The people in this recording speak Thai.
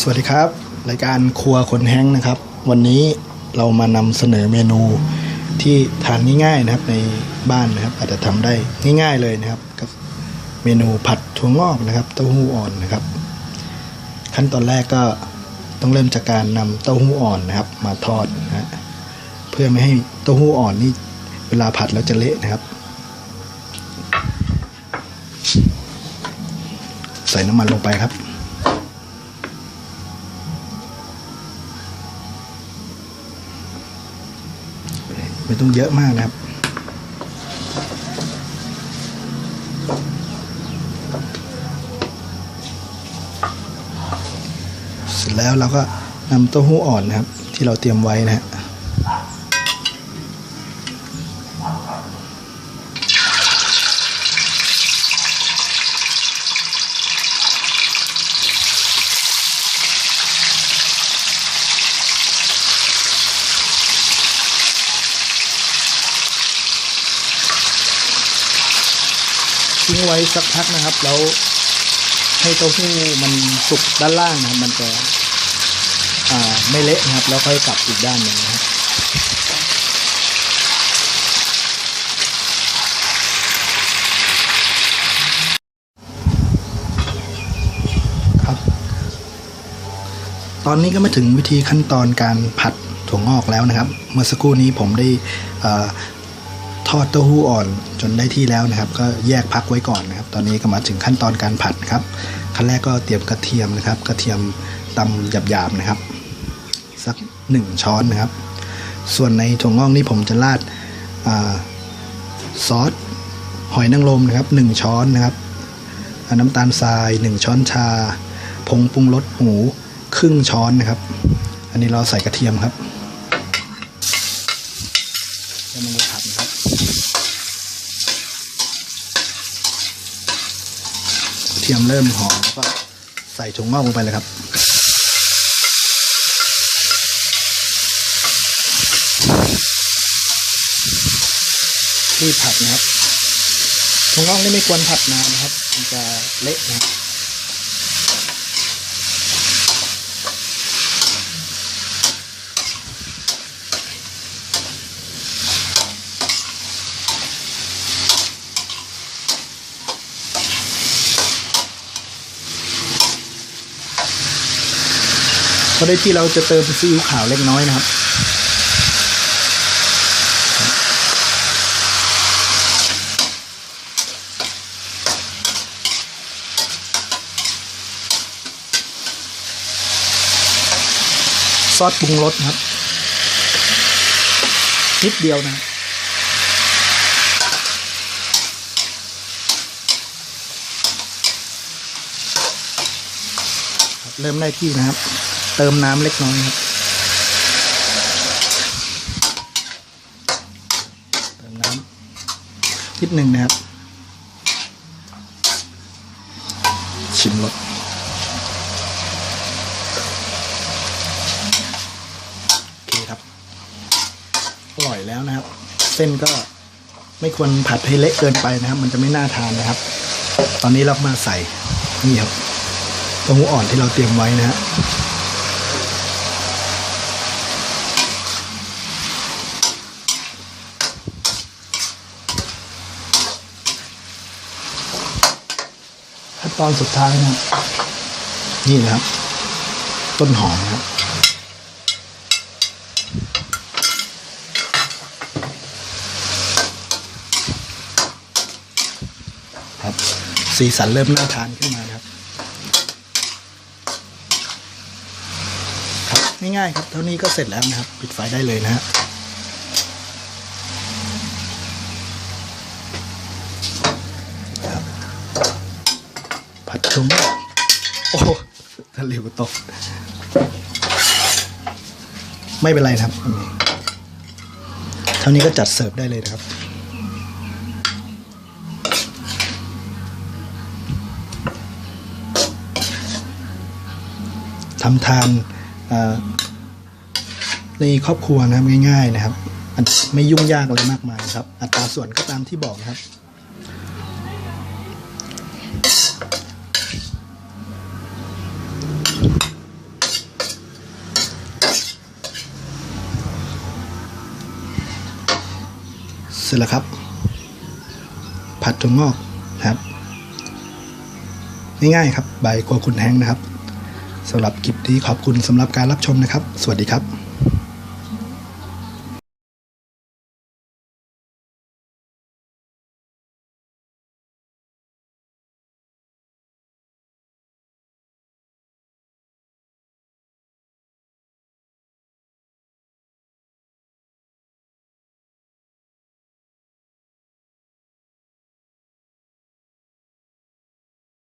สวัสดีครับ รายการครัวคนแห้งนะครับ วันนี้เรามานำเสนอเมนูที่ทานง่ายๆนะครับในบ้านนะครับ อาจจะทำได้ง่าย ๆเลยนะครับกับเมนูผัดถั่วงอกนะครับ เต้าหู้อ่อนนะครับ ขั้นตอนแรกก็ต้องเริ่มจากการนำเต้าหู้อ่อนนะครับ มาทอดนะฮะเพื่อไม่ให้เต้าหู้อ่อนนี่เวลาผัดแล้วจะเละนะครับ ใส่น้ำมันลงไปครับ ไม่ต้องเยอะมากนะครับ เสร็จแล้วเราก็นำเต้าหู้อ่อนนะครับ ที่เราเตรียมไว้นะฮะ ทิ้งไว้สักพักนะครับ แล้วให้เต้าหู้มันสุกด้านล่างนะมันจะไม่เละนะครับ แล้วค่อยกลับอีกด้านหนึ่งนะครับครับตอนนี้ก็มาถึงวิธีขั้นตอนการผัดถั่วงอกแล้วนะครับ เมื่อสักครู่นี้ผมได้อ่อ ทอดเต้าหู้อ่อนจนได้ที่แล้วนะครับ ก็แยกพักไว้ก่อนนะครับ ตอนนี้ก็มาถึงขั้นตอนการผัดครับขั้นแรกก็เตรียมกระเทียมนะครับ กระเทียมตำหยาบๆนะครับ สักหนึ่งช้อนนะครับ ส่วนในถั่วงอกนี่ผมจะราดอาซอสหอยนางรมนะครับหนึ่งช้อนนะครับน้ำตาลทราย 1 ช้อนชา ผงปรุงรสหมูครึ่งช้อนนะครับ อันนี้เราใส่กระเทียมครับแล้วมันจะผัดนะครับ กระเทียมเริ่มหอมแล้วก็ใส่ถั่วงอกลงไปเลยครับที่ผัดนะครับถั่วงอกนี่ไม่ควรผัดนานนะครับ มันจะเละนะครับ พอได้ที่เราจะเติมซีอิ๊วขาวเล็กน้อยนะครับ ซอสปรุงรสครับ นิดเดียวนะครับเริ่มได้ที่นะครับ เติมน้ำเล็กน้อยครับเติมน้ำนิดหนึ่งนะครับ ชิมรสโอเคครับ อร่อยแล้วนะครับ เส้นก็ไม่ควรผัดให้เละเกินไปนะครับ มันจะไม่น่าทานนะครับ ตอนนี้เรามาใส่นี่ครับเต้าหู้อ่อนที่เราเตรียมไว้นะฮะ ตอนสุดท้ายนะนี่นะครับ ต้นหอมนะครับ สีสันเริ่มน่าทานขึ้นมาครับ ครับง่ายๆครับ เท่านี้ก็เสร็จแล้วนะครับ ปิดไฟได้เลยนะฮะครับ ผัดชุ่มโอ้ทะเลตก ไม่เป็นไรครับ เท่านี้ก็จัดเสิร์ฟได้เลยนะครับทำทานในครอบครัวนะครับง่าย ๆ นะครับ ไม่ยุ่งยากอะไรมากมายครับ อัตราส่วนก็ตามที่บอกนะครับ เสร็จแล้วครับ ผัดถั่วงอกนะครับง่ายๆครับใบครัวคุณแห้งนะครับสำหรับคลิปนี้ขอบคุณสำหรับการรับชมนะครับ สวัสดีครับ